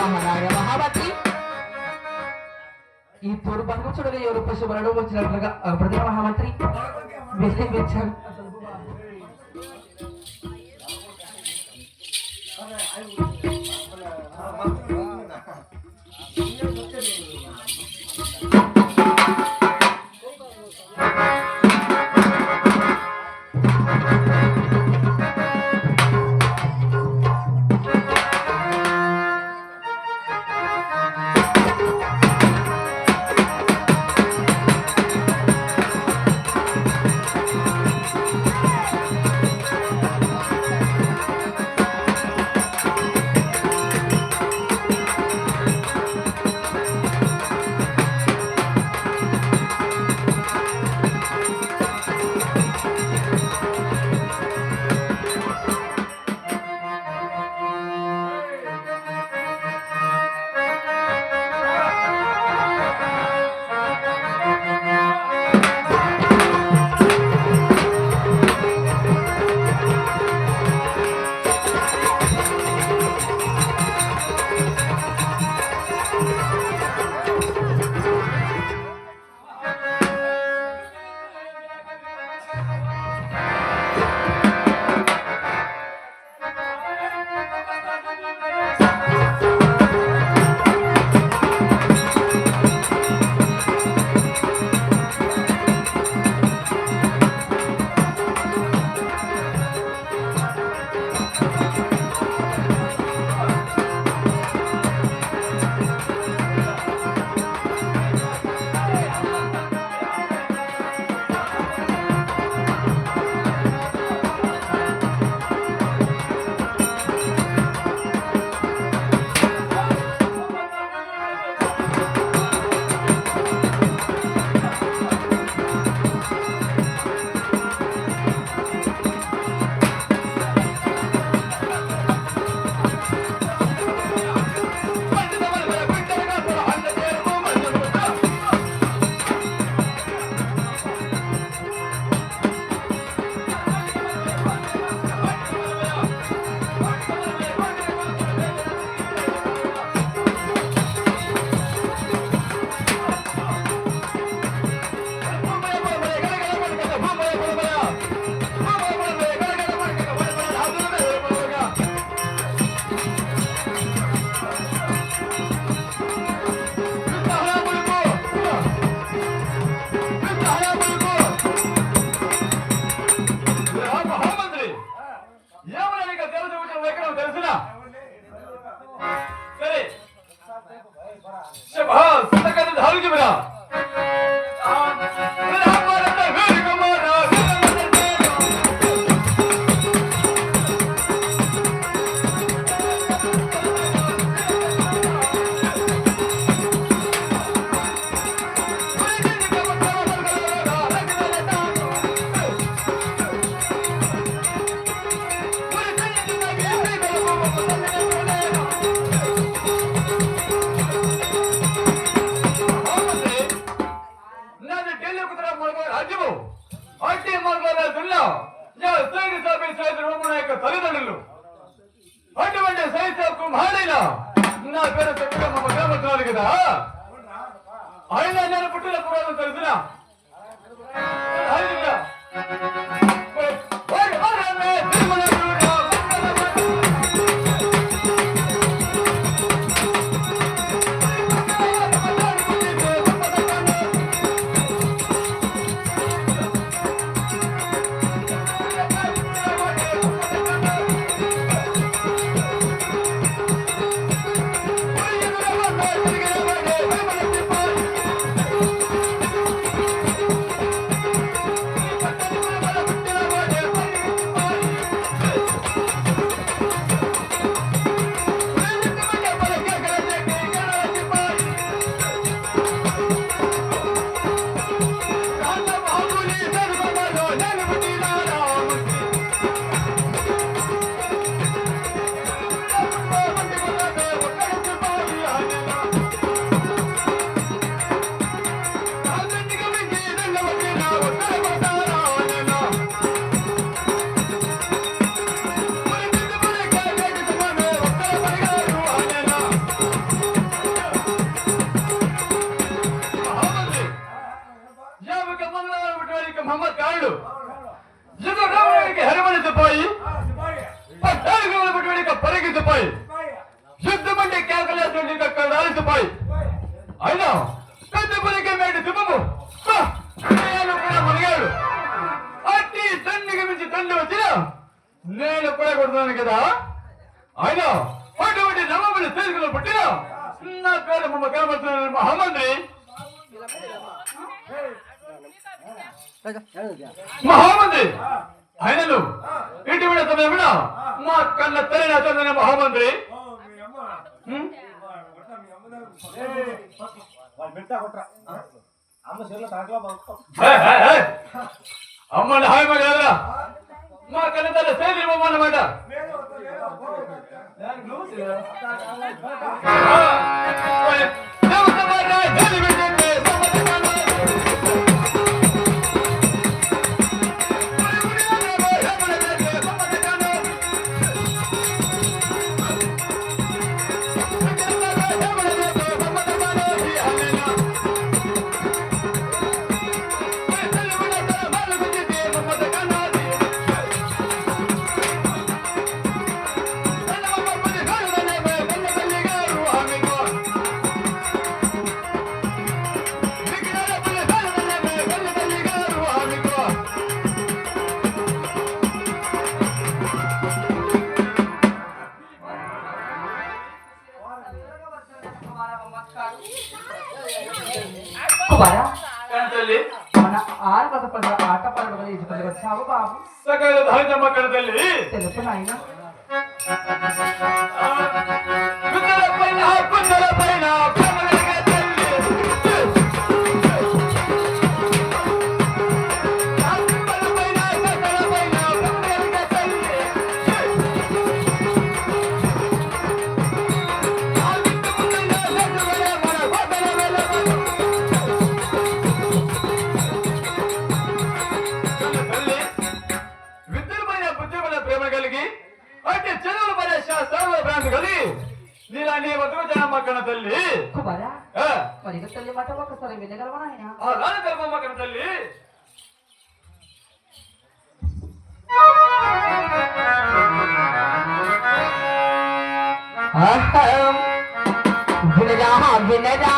మహాభారతి ఈ తోడు బంధువుడు ఎవరు పశువులను వచ్చినట్లుగా ప్రధాన మహామంత్రి విజయం ఇచ్చారు అటువంటి సైతాకు మాడిన నా పేరు చెప్పడం మా గ్రామ కాదు కదా ఆయన పుట్టిన పురాణం తెలుసునా మహామంత్రి! ఆయనను ఇటువంటి సమయమున మా కన్న తల్లిన తండ్రి మహామంత్రి! హ్మ్? హే, హే, హే. అమ్మని హాయమ కదరా మా కన్న తల్లి సేది అన్నమాట కుమారా తీసుకొని వచ్చావు బాబు సకల ధైర్యమ్మ కన్న తల్లి తెలుపు నాయన అంటే చెరువుల పడే శాస్త్రంలో భ్రాంతి కలిగి నీలా నీ వద్దకు జనమ్మ కన్న తల్లి కుమారా ఆ, మరి తల్లి మాట ఒకసారి వినగలవా నాయన ఆ రాణ ధర్మమ్మ కన్న తల్లి అహం వినరా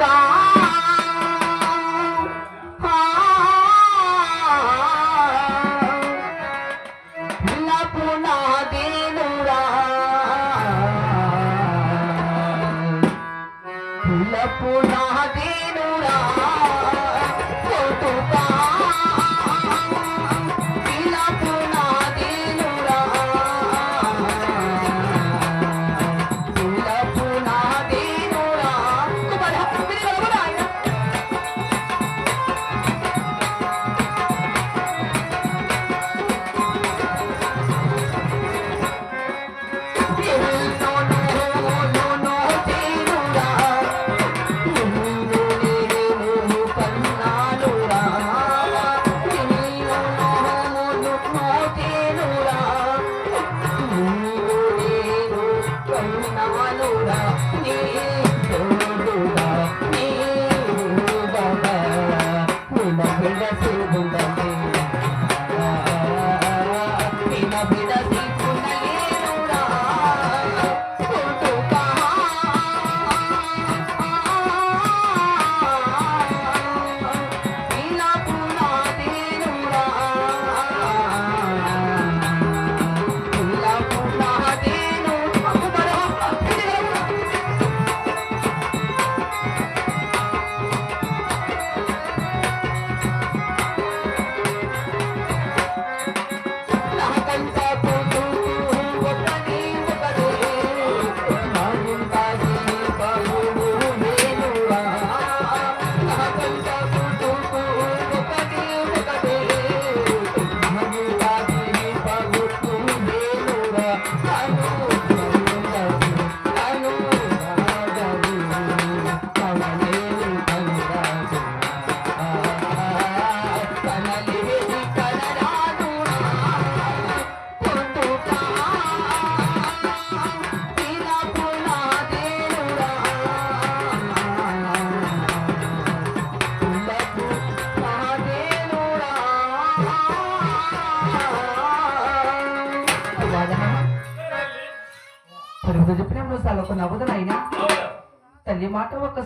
Bye.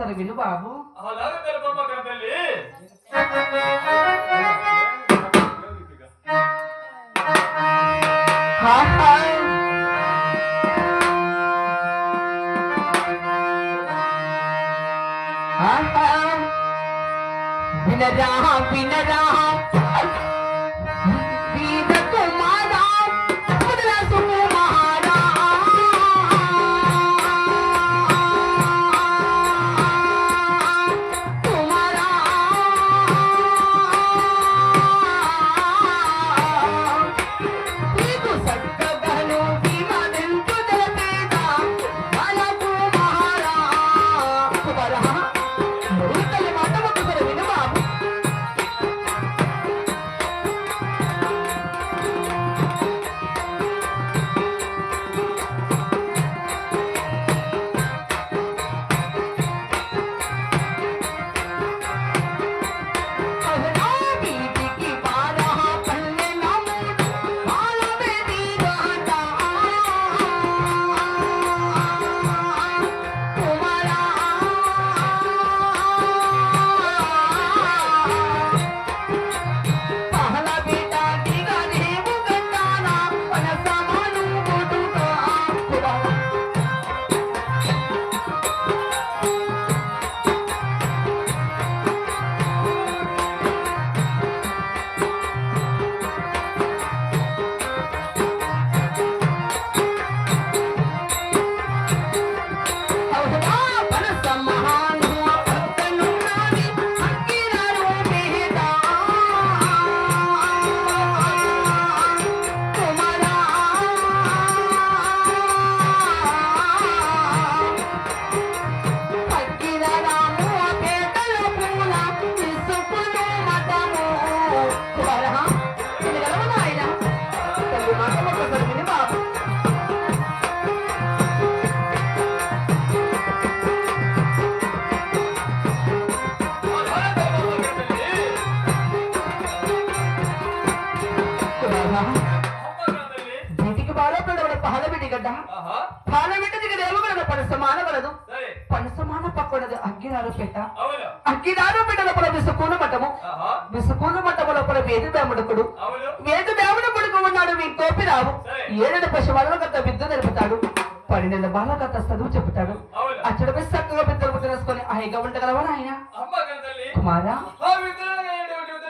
estar ouvindo o babo.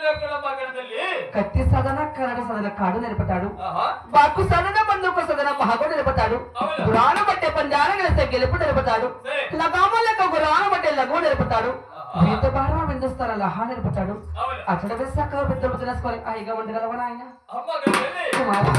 ఎక్కడ అమ్మ కన్న తల్లి కత్తి సదన కరడ సదన కాడు నేర్పుతాడు ఆహా బాకు సదన బంధుకు సదన మహాగు నిలుపుతాడు అవును. గురాన బట్టే పంజాన గెలిస్తే గెలుపు నిలుపుతాడు సరే. లగామ లెక్క గురాన బట్టే లఘు నిలుపుతాడు ఆహా. వీత భారం విందుస్తార లహా నిలుపుతాడు అవును అతడు విశాఖ బిడ్డలు తెలుసుకొని హాయిగా ఉండగలవా ఆయన అమ్మ కన్న తల్లి కుమారా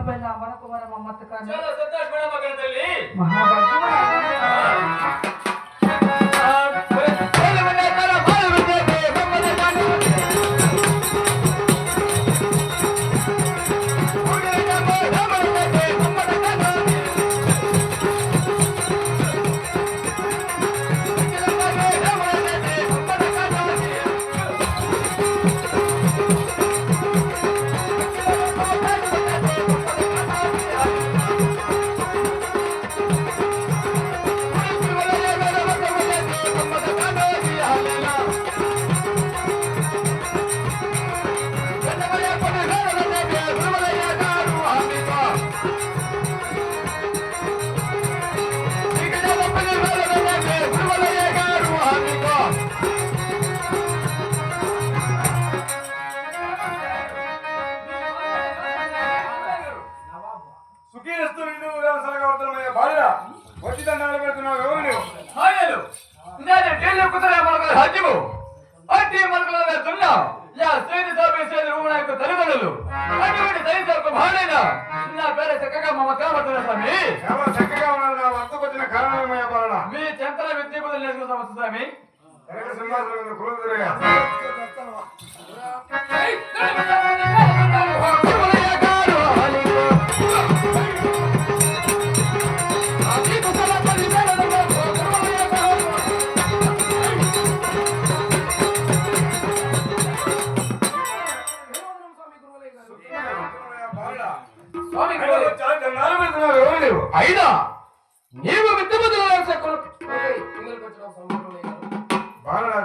ಮಹಾಬಲ ಅಮರಕುಮಾರ ಮಮ್ಮತ್ತ ಮಹಾಭಾಗ್ಯ. పెడుతున్నావు ఎవరు? నువ్వు? హాయలు నేను ఢిల్లీ కుదరే మనకు హజ్జము అట్టి మనకుల తున్నా యా శ్రీని సాబి శ్రీని రూమనాయకు తల్లిదండ్రులు. అటువంటి దయచేరకు భాడైన నా పేరు చక్కగా మమ కాబడుతున్న స్వామి. ఎవరు చక్కగా ఉన్నారు నా వద్దకు వచ్చిన కారణమయ్యే బాలుడ మీ చెంతల విద్య బదులు నేర్చుకున్న సమస్య స్వామి. వెనక సింహాసనం మీద అయినా నీవు విద్యబుద్ధులు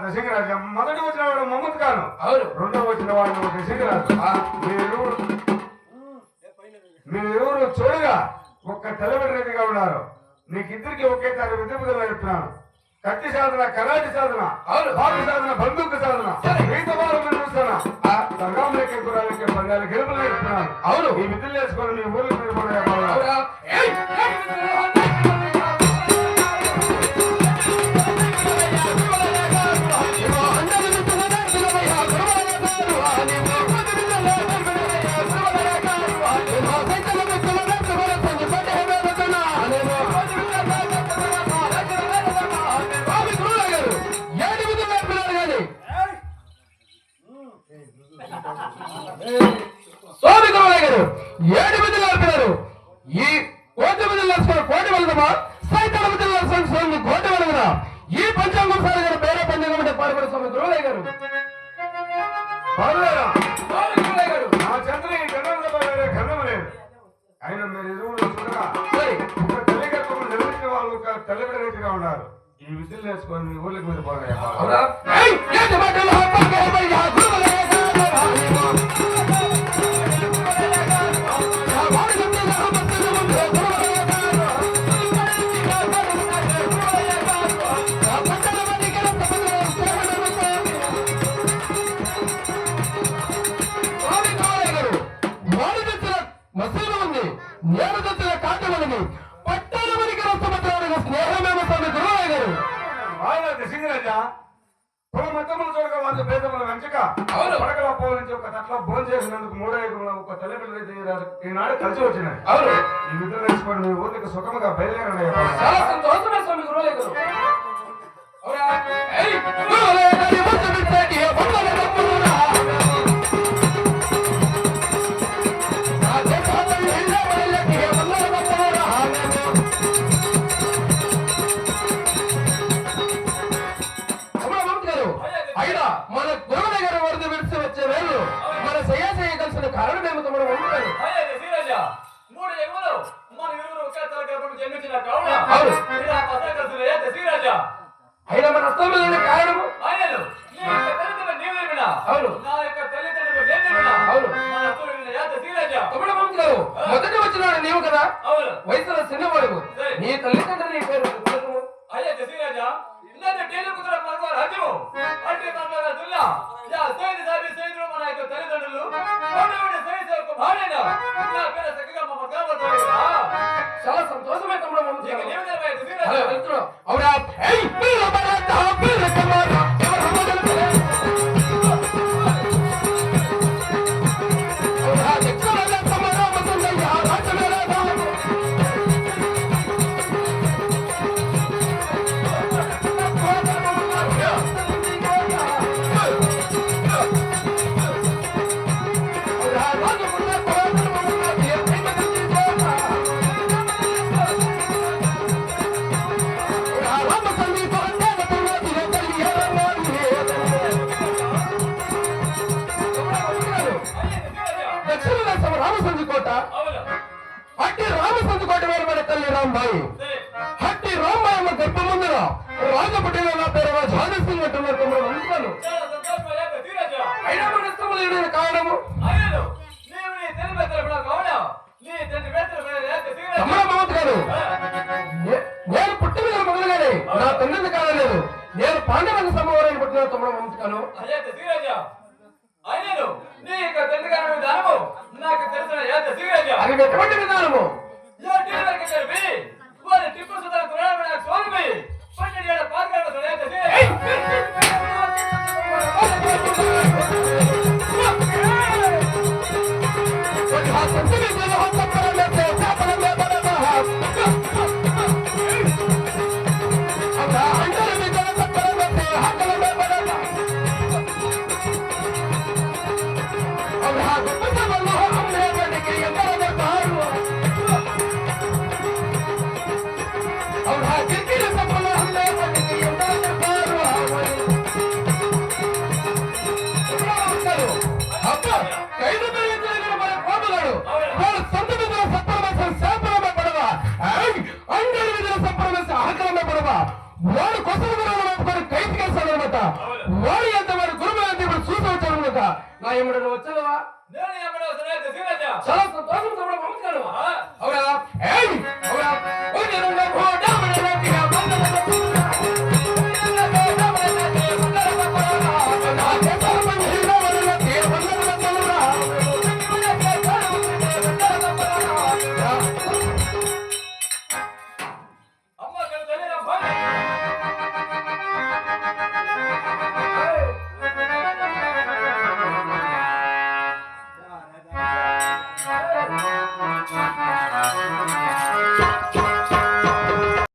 దశంగరాజు మొదటి వచ్చిన వాడు మమ్మద్ ఖాన్. అవును. రెండో వచ్చిన వాడు దశంగరాజు మీరు మీరెవరు చూడగా ఒక్క తెల్లబడి రెడ్డిగా ఉన్నారు. నీకిద్దరికి ఒకేసారి విద్యబుద్ధులు చెప్తున్నాను కట్టి సాధన కరాటి సాధన బాటి సాధన బంధుక సాధన గెలుపులు అవును. ఈ విద్యలు నేర్చుకొని మీ ఊర్లకు కూడా నా చంద్ర ఈ గణంలో వేరే గణం లేదు ఆయన మీరు ఎదురు చూడగా వాళ్ళు ఒక తల్లి ఉన్నారు ఈ విధులు వేసుకొని మీ ఊళ్ళకి మీరు పోగా మొత్తములు చూడగా వారి భేదములు వెంచక పడకల పో నుంచి ఒక తట్లో భోజనం చేసినందుకు మూడో ఐదు ఒక తల్లిదండ్రులు అయితే ఈనాడు కలిసి వచ్చినాయి. అవును. ఈ మిత్రులు నేర్చుకోండి మీ ఊరికి సుఖముగా బయలుదేరండి చాలా సంతోషమే స్వామి గురువు 가요. కూడా ఉంచుతాను అది ఎటువంటి విధానము? ಟಿಪ್ಪು ಸುಲ್ತಾನ್ ಪುರಾಣ ಸೋಲ್ಬಿ ಪಂಡಿತ ಪಾಲ್ಗೊಂಡು நான் என்னுடன் ஒத்ததவா